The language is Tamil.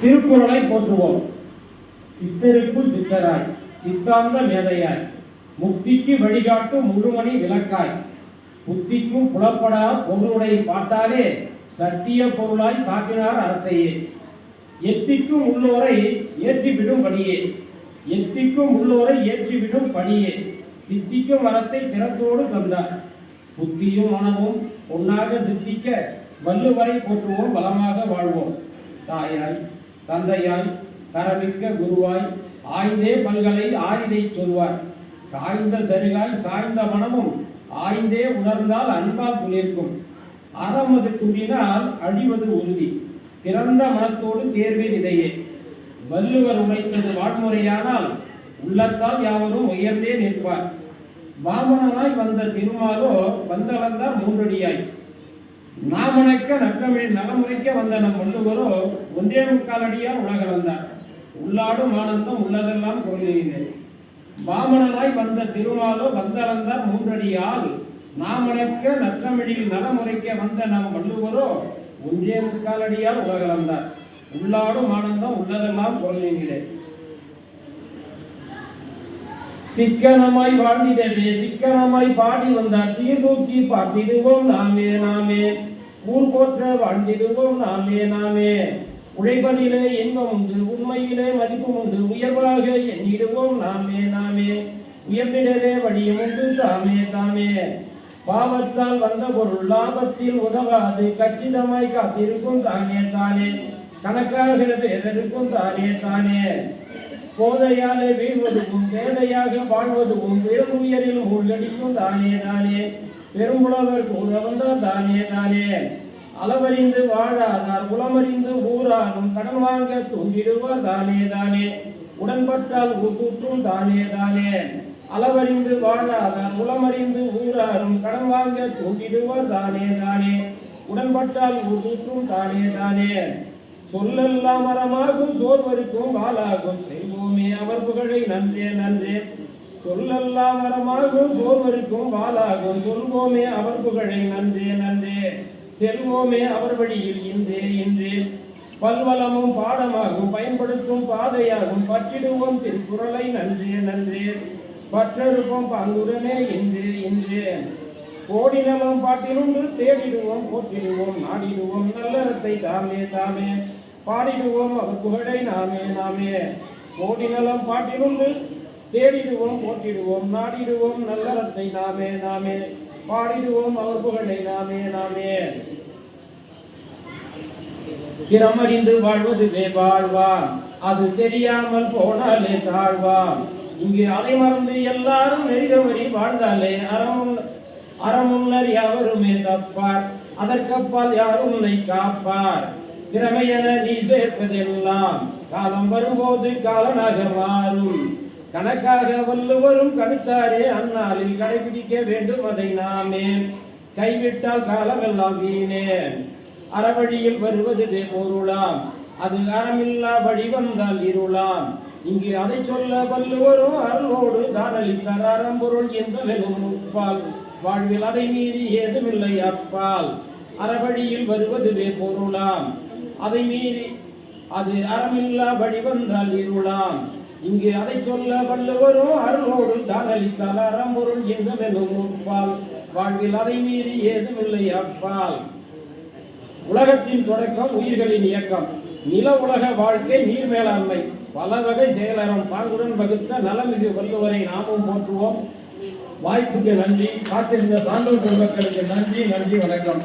திருக்குறளை போற்றுவோம். சித்தருக்குள் சித்தராய் சித்தாந்த மேதையாய் முக்திக்கு வழிகாட்டும் முழுமணி விளக்காய். புத்திக்கும் புலப்படா பொருளுடைய பாட்டாலே சத்திய பொருளாய் சாட்டினார் அறத்தையே. எத்திக்கும் உள்ளோரை ஏற்றிவிடும் படியே எத்திக்கும் உள்ளோரை ஏற்றிவிடும் படியே சித்திக்கும் வரத்தை திறத்தோடு தந்தார் புத்தியும் மனமும் ஒன்றாக சித்திக்க வள்ளுவரை போற்றுவோம் பலமாக வாழ்வோம். தாயாய் தந்தையாய் தரமிக்க குருவாய் ஆய்ந்தே பல்கலை ஆய்தை சொல்வார். காய்ந்த சருகாய் சாய்ந்த மனமும் ஆய்ந்தே உணர்ந்தால் அன்பால் துளிர்க்கும். அறமது குன்றினால் அழிவது உறுதி. பிறந்த மனத்தோடு தேர்வே இதையே வள்ளுவர் உரைத்தது வான்முறையானால் உள்ளத்தால் யாவரும் உயர்ந்தே நிற்பார். வாமனனாய் வந்த திருமாலோ வந்தளந்தார் மூன்றடியாய். நாமனக்க நற்றமிழ் நலமுறைக்க வந்த நம் வள்ளுவரோ ஒன்றே முக்காலடியார் உலகளந்தார் உள்ளாடும் ஆனந்தம் உள்ளதெல்லாம் பொருளினே வாமனனாய் வந்த திருமாலோ வந்தளந்தார் மூன்றடியால். நாமனக்க நற்றமிழில் நலமுறைக்க வந்த நம் வள்ளுவரோ ஒன்றே முக்காலடியால் உலகளந்தார் உள்ளாடும் ஆனந்தம் உள்ளதெல்லாம் பொருளினிலே சிக்கனமாய் வாழ்ந்திடவே சிக்கனமாய் பாடி வந்தார். சீர்தூக்கி பார்த்திடுவோம் நாமே நாமே. ஊர் போற்ற வாழ்ந்திடுவோம் நாமே நாமே. உழைப்பதிலே இன்பம் உண்டு உண்மையிலே மதிப்பும் உண்டு. உயர்வாக எண்ணிடுவோம் நாமே நாமே. உயர்ந்திடவே வழியும் உண்டு தாமே தாமே. பாவத்தால் வந்த பொருள் லாபத்தில் உதவாது. கச்சிதமாய் காத்திருக்கும் தானே தானே. கணக்காக பேரருக்கும் தானே தானே. போதையாலே வீழ்வதுவும் பேதையாக வாழ்வதும் பெருமுயரில் மூழ்கடிக்கும் தானே தானே. பெரும்புலவர் கூட வந்தார் தானே தானே. அளவறிந்து வாழாதார் குலமறிந்து ஊரானும் கடன் வாங்க தூண்டிடுவார் தானே தானே. உடன்பட்டால் ஊத்தூற்றும் தானே தானே. அளவறிந்து வாழாதார் உளமறிந்து ஊராரும் கடன் வாங்க தூண்டிடுவார் தானே தானே. உடன்பட்டால் ஊத்தூற்றும் தானே தானே. சொல்லெல்லாம் மரமாகும் சோர்வரிக்கும் வாளாகும். செல்வோமே அவர் புகழை நன்றே நன்றே. சொல்லெல்லாம் மரமாகும் சோர்வரிக்கும் வாளாகும். சொல்வோமே அவர் புகழை நன்றே நன்றே. செல்வோமே அவர் வழியில் இன்றே இன்றே. பல்வளமும் பாடமாகும் பயன்படுத்தும் பாதையாகும். பற்றிடுவோம் திருக்குறளை நன்றே நன்றே. பற்றறுப்போம் பங்குடனே இன்றே இன்றே. கோடி பாட்டிலுண்டு தேடிடுவோம் போற்றிடுவோம் நாடிடுவோம். நல்லறத்தை தாமே தாமே. பாடிடுவோம் அவர் புகழை நாமே நாமே. கோடி நலம் பாட்டிலுண்டு தேடிடுவோம் போட்டிடுவோம் நாடிடுவோம் நல்லறத்தை நாமே நாமே. பாடிடுவோம் அவர் புகழை நாமே நாமே. திறமறிந்து வாழ்வதுவே வாழ்வான் அது தெரியாமல் போனாலே தாழ்வான் இங்கு அதை மறந்து எல்லாரும் மெரிதமறி வாழ்ந்தாலே அறம் அறமுன்னர் யாவருமே தப்பார். அதற்கப்பால் யாரும் உன்னை காப்பார். திறமையென நீ சேர்ப்பதெல்லாம் காலம் வரும்போது காலனாக மாறும். கணக்காக வள்ளுவரும் கணித்தாரே அந்நாளில் கடைபிடிக்க வேண்டும் அதை நாமே கைவிட்டால் காலமெல்லாம் வீணே. அறவழியில் வருவது பொருளாம். அது அறமில்லா வழி வந்தால் இருளாம். இங்கு அதை சொல்ல வல்லுவரும் அருளோடு தானளித்தார். அறம்பொருள் என்பவெனும் முற்பால் வாழ்வில் அதை மீறி ஏதுமில்லை அப்பால். அறவழியில் வருவதுவே பொருளாம். அதை மீறி அது அறமில்லா வழி வந்தால் இருளாம். இங்கு அதை சொல்ல வள்ளுவரும் அருளோடு தானளித்தால் அறம்பொருள் என்பவெனும் உப்பால் வாழ்வில் அதை மீறி ஏதுமில்லை அப்பால். உலகத்தின் தொடக்கம் உயிர்களின் இயக்கம். நில உலக வாழ்க்கை நீர் மேலாண்மை. பல வகை செயலறம். பாங்குடன் வகுத்த நலமிகு வள்ளுவரை நாமும் போற்றுவோம். வாய்ப்புக்கு நன்றி. காத்திருந்த சான்றோர் பெருமக்களுக்கு நன்றி நன்றி வணக்கம்.